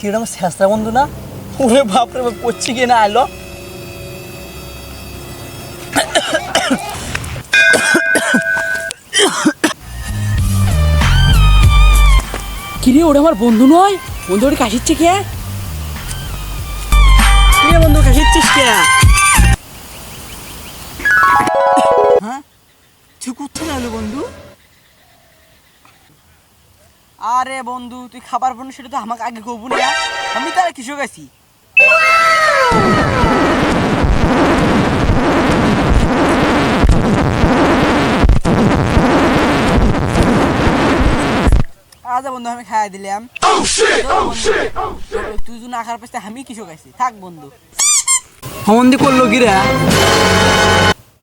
কীরকম শেষরা বন্ধু না? ওরে বাপরে বাপ পড়ছি কি না আলো কিরে ওটা আমার বন্ধু নয়? বন্ধু ওটা কাশিচ্ছে কে? কিরে বন্ধু খাসিচ্ছিস কে? হ্যাঁ? তুই কোথায় গেল বন্ধু। আরে বন্ধু তুই খাবার বন্ধু সেটা তো আমাকে আগে কবু না। আমি তারা কিছু? গেছি আচ্ছা বন্ধু আমি খাইয়া দিলাম। বন্ধু, তুই যদি না খাওয়ার পাশে আমি কিছু? খাইছি থাক বন্ধু। হমন্দি করল কি রে?